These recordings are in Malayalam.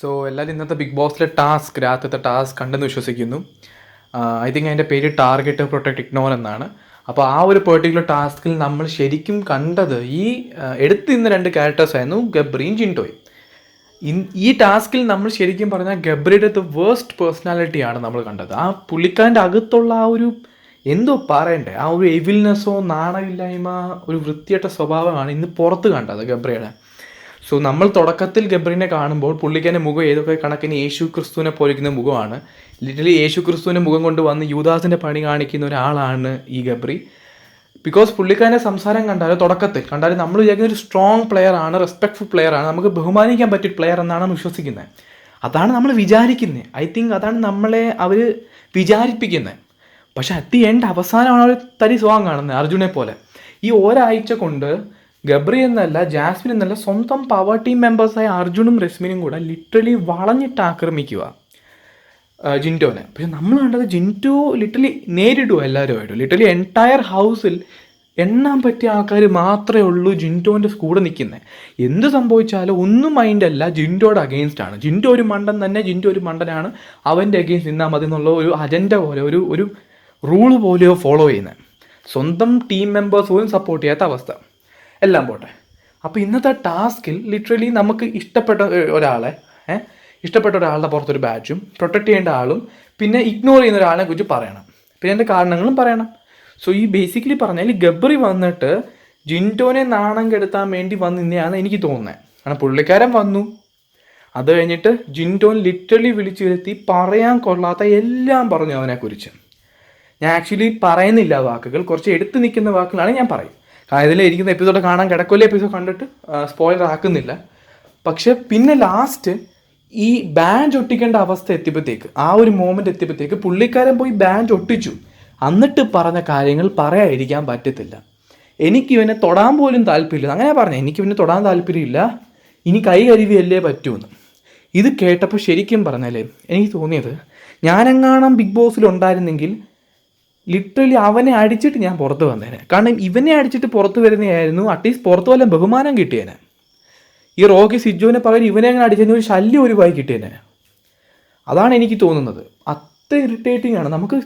സോ എല്ലാവരും ഇന്നത്തെ ബിഗ് ബോസിലെ ടാസ്ക് രാത്രിത്തെ ടാസ്ക് കണ്ടെന്ന് വിശ്വസിക്കുന്നു. ഐ തിങ്ക് അതിന്റെ പേര് ടാർഗറ്റ് പ്രൊട്ടക്ട് ഇഗ്നോർ എന്നാണ്. അപ്പോൾ ആ ഒരു പെർട്ടിക്കുലർ ടാസ്കിൽ നമ്മൾ ശരിക്കും കണ്ടത് ഈ എടുത്തു നിന്ന രണ്ട് ക്യാരക്ടേഴ്സ് ആയിരുന്നു ഗബ്രിയും ജിൻടോയ് ഈ ടാസ്കിൽ നമ്മൾ ശരിക്കും പറഞ്ഞാൽ ഗബ്രിയുടെ ദ വേസ്റ്റ് പേഴ്സണാലിറ്റിയാണ് നമ്മൾ കണ്ടത്. ആ പുള്ളിക്കാരന്റെ അകത്തുള്ള ആ ഒരു എന്തോ പറയണ്ടേ? ആ ഒരു എവിൽനെസ്സോ നാണമില്ലായ്മ ഒരു വൃത്തിയായിട്ട സ്വഭാവമാണ് ഇന്ന് പുറത്ത് കണ്ടത് ഗബ്രിയുടെ സോ നമ്മൾ തുടക്കത്തിൽ ഗബ്രീനെ കാണുമ്പോൾ പുള്ളിക്കന്റെ മുഖം ഏതൊക്കെ കണക്കിന് യേശു ക്രിസ്തുവിനെ പോലിക്കുന്ന മുഖമാണ്. ലിറ്ററലി യേശു ക്രിസ്തുവിന്റെ മുഖം കൊണ്ട് വന്ന് യൂദാസിന്റെ പണി കാണിക്കുന്ന ഒരാളാണ് ഈ ഗബ്രി. ബിക്കോസ് പുള്ളിക്കാരന്റെ സംസാരം കണ്ടാൽ തുടക്കത്തിൽ കണ്ടാൽ നമ്മൾ വിചാരിക്കുന്ന ഒരു സ്ട്രോങ് പ്ലെയർ ആണ് റെസ്പെക്ട്ഫുൾ പ്ലെയർ ആണ് നമുക്ക് ബഹുമാനിക്കാൻ പറ്റിയ പ്ലെയർ എന്നാണ് വിശ്വസിക്കുന്നത് അതാണ് നമ്മൾ വിചാരിക്കുന്നത് ഐ തിങ്ക് അതാണ് നമ്മളെ അവർ വിചാരിപ്പിക്കുന്നത് പക്ഷെ അറ്റ് ദി എൻഡ് അവസാനമാണ് അവർ തരി സ്വാങ് കാണുന്നത് അർജുനെ പോലെ. ഈ ഒരാഴ്ച കൊണ്ട് ഗബ്രി എന്നല്ല ജാസ്മിൻ എന്നല്ല സ്വന്തം പവർ ടീം മെമ്പേഴ്സായ അർജുനും രശ്മിനും കൂടെ ലിറ്ററലി വളഞ്ഞിട്ട് ആക്രമിക്കുക ജിന്റോനെ പക്ഷെ നമ്മൾ കണ്ടത് ജിന്റോ ലിറ്ററലി നേരിടുക എല്ലാവരുമായിട്ടും. ലിറ്ററലി എന്റയർ ഹൗസിൽ എണ്ണാൻ പറ്റിയ ആൾക്കാർ മാത്രമേ ഉള്ളൂ ജിന്റോന്റെ കൂടെ നിൽക്കുന്നത് എന്ത് സംഭവിച്ചാലും ഒന്നും മൈൻഡല്ല ജിന്റോയുടെ അഗെയിൻസ്റ്റ് ആണ്. ജിന്റോ ഒരു മണ്ടൻ തന്നെ ജിന്റോ ഒരു മണ്ടനാണ്. അവന്റെ അഗെയിൻസ്റ്റ് നിന്നാൽ മതി എന്നുള്ള ഒരു അജണ്ട പോലെ ഒരു ഒരു റൂൾ പോലെയോ ഫോളോ ചെയ്യുന്നത് സ്വന്തം ടീം മെമ്പേഴ്സ് പോലും സപ്പോർട്ട് ചെയ്യാത്ത അവസ്ഥ. എല്ലാം പോട്ടെ. അപ്പോൾ ഇന്നത്തെ ടാസ്കിൽ ലിറ്ററലി നമുക്ക് ഇഷ്ടപ്പെട്ട ഒരാളെ ഇഷ്ടപ്പെട്ട ഒരാളുടെ പുറത്തൊരു ബാച്ചും പ്രൊട്ടക്ട് ചെയ്യേണ്ട ആളും പിന്നെ ഇഗ്നോർ ചെയ്യുന്ന ഒരാളെ കുറിച്ച് പറയണം. പിന്നെ എന്റെ കാരണങ്ങളും പറയണം. സോ ഈ ബേസിക്കലി പറഞ്ഞാൽ ഗബ്രി വന്നിട്ട് ജിന്റോനെ നാണം കെടുത്താൻ വേണ്ടി വന്നിന്നെയാണ് എനിക്ക് തോന്നുന്നത് കാരണം പുള്ളിക്കാരൻ വന്നു. അത് കഴിഞ്ഞിട്ട് ജിന്റോൻ ലിറ്ററലി വിളിച്ചു വരുത്തി പറയാൻ കൊള്ളാത്ത എല്ലാം പറഞ്ഞു അവനെക്കുറിച്ച്. ഞാൻ ആക്ച്വലി പറയുന്നില്ല വാക്കുകൾ കുറച്ച് എടുത്തു നിൽക്കുന്ന വാക്കുകളാണ് ഞാൻ പറയും കാരണം ഇരിക്കുന്ന എപ്പിസോഡ് കാണാൻ കിടക്കൊല്ല എപ്പിസോഡ് കണ്ടിട്ട് സ്പോയിലർ ആക്കുന്നില്ല. പക്ഷെ പിന്നെ ലാസ്റ്റ് ഈ ബാൻഡ് ഒട്ടിക്കേണ്ട അവസ്ഥ എത്തിയപ്പോഴത്തേക്ക് ആ ഒരു മോമെന്റ് എത്തിയപ്പോഴത്തേക്ക് പുള്ളിക്കാരൻ പോയി ബാൻഡ് ഒട്ടിച്ചു. എന്നിട്ട് പറഞ്ഞ കാര്യങ്ങൾ പറയാതിരിക്കാൻ പറ്റത്തില്ല. എനിക്ക് ഇവനെ തൊടാൻ പോലും താല്പര്യമില്ല. അങ്ങനെ പറഞ്ഞു എനിക്ക് ഇവനെ തൊടാൻ താല്പര്യമില്ല. ഇനി കൈ കരുവിയല്ലേ പറ്റുമെന്ന് ഇത് കേട്ടപ്പോൾ ശരിക്കും പറഞ്ഞാലേ എനിക്ക് തോന്നിയത് ഞാനെങ്ങാണം ബിഗ് ബോസിൽ ഉണ്ടായിരുന്നെങ്കിൽ ലിറ്ററലി അവനെ അടിച്ചിട്ട് ഞാൻ പുറത്ത് വന്നേനെ. കാരണം ഇവനെ അടിച്ചിട്ട് പുറത്ത് വരുന്നതായിരുന്നു അറ്റ്ലീസ്റ്റ് പുറത്ത് വല്ല ബഹുമാനം കിട്ടിയേനെ. ഈ റോക്കി സിജുവിനെ പകരം ഇവനെ അങ്ങനെ അടിച്ചതിന് ഒരു ശല്യം ഒഴിവായി കിട്ടിയേനെ. അതാണ് എനിക്ക് തോന്നുന്നത്. അത്ര ഇറിറ്റേറ്റിംഗ് ആണ്. നമുക്ക്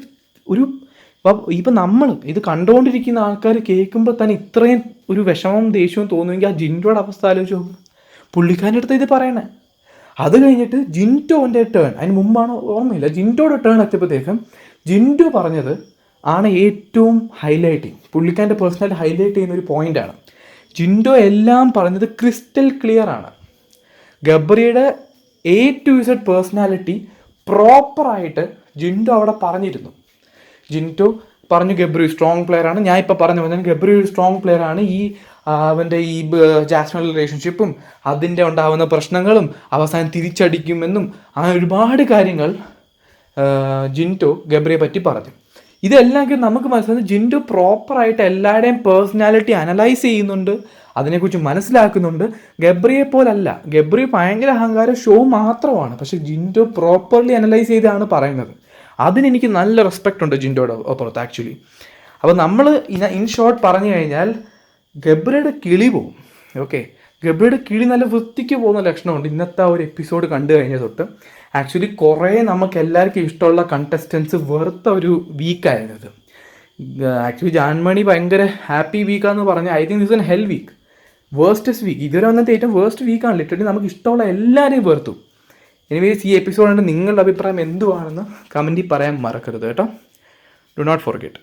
ഒരു ഇപ്പം നമ്മൾ ഇത് കണ്ടുകൊണ്ടിരിക്കുന്ന ആൾക്കാർ കേൾക്കുമ്പോൾ തന്നെ ഇത്രയും ഒരു വിഷമം ദേഷ്യവും തോന്നുമെങ്കിൽ ആ ജിന്റോയുടെ അവസ്ഥ ആലോചിച്ച് നോക്കും. പുള്ളിക്കാരന്റെ അടുത്ത് ഇത് പറയണേ. അത് കഴിഞ്ഞിട്ട് ജിന്റോന്റെ ടേൺ അതിന് മുമ്പാണ് ഓർമ്മയില്ല ജിന്റോയുടെ ടേൺ എത്തിയപ്പോഴത്തേക്കും ജിന്റോ പറഞ്ഞത് ആണ് ഏറ്റവും ഹൈലൈറ്റിങ് പുള്ളിക്കാരന്റെ പേഴ്സണാലിറ്റി ഹൈലൈറ്റ് ചെയ്യുന്ന ഒരു പോയിന്റാണ് ജിൻഡോ എല്ലാം പറഞ്ഞത് ക്രിസ്റ്റൽ ക്ലിയർ ആണ്. ഗബ്രിയുടെ എ ടു ഇസഡ് പേഴ്സണാലിറ്റി പ്രോപ്പറായിട്ട് ജിൻഡോ അവിടെ പറഞ്ഞിരുന്നു. ജിൻഡോ പറഞ്ഞു ഗബ്രി സ്ട്രോങ് പ്ലെയർ ആണ്. ഞാൻ ഇപ്പോൾ പറഞ്ഞു പറഞ്ഞാൽ ഗബ്രി ഒരു സ്ട്രോങ് പ്ലെയർ ആണ്. ഈ അവന്റെ ഈ ജാസ്മിൻ റിലേഷൻഷിപ്പും അതിന്റെ ഉണ്ടാവുന്ന പ്രശ്നങ്ങളും അവസാനം തിരിച്ചടിക്കുമെന്നും അങ്ങനെ ഒരുപാട് കാര്യങ്ങൾ ജിന്റോ ഗബ്രിയെ പറ്റി പറഞ്ഞു. ഇതെല്ലാം നമുക്ക് മനസ്സിലാകുന്നത് ജിൻഡു പ്രോപ്പറായിട്ട് എല്ലാവരുടെയും പേഴ്സണാലിറ്റി അനലൈസ് ചെയ്യുന്നുണ്ട് അതിനെക്കുറിച്ച് മനസ്സിലാക്കുന്നുണ്ട്. ഗബ്രിയെ പോലല്ല. ഗബ്രി ഭയങ്കര അഹങ്കാര ഷോ മാത്രമാണ്. പക്ഷെ ജിൻഡു പ്രോപ്പർലി അനലൈസ് ചെയ്താണ് പറയുന്നത്. അതിനെനിക്ക് നല്ല റെസ്പെക്റ്റ് ഉണ്ട് ജിൻഡോയുടെ പുറത്ത് ആക്ച്വലി അപ്പോൾ നമ്മൾ ഇൻ ഷോർട്ട് പറഞ്ഞു കഴിഞ്ഞാൽ ഗബ്രിയുടെ കിളി പോവും. ഓക്കെ ഗബ്രയുടെ കിളി നല്ല വൃത്തിക്ക് പോകുന്ന ലക്ഷണമുണ്ട്. ഇന്നത്തെ ആ ഒരു എപ്പിസോഡ് കണ്ടു കഴിഞ്ഞ തൊട്ട്. ആക്ച്വലി കുറേ നമുക്ക് എല്ലാവർക്കും ഇഷ്ടമുള്ള കണ്ടസ്റ്റൻസ് വെറുത്ത ഒരു വീക്കായിരുന്നു ഇത്. ആക്ച്വലി ജാൻമണി ഭയങ്കര ഹാപ്പി വീക്കാന്ന് പറഞ്ഞാൽ I think this in hell week wastest week ഇതുവരെ വന്നത്തെ ഏറ്റവും വേസ്റ്റ് വീക്കാണ് ലിറ്ററലി നമുക്ക് ഇഷ്ടമുള്ള എല്ലാവരെയും വെറുത്തു. എനിവേസ് ഈ എപ്പിസോഡ് നിങ്ങളുടെ അഭിപ്രായം എന്തുവാണെന്ന് കമന്റിൽ പറയാൻ മറക്കരുത് കേട്ടോ. Do not forget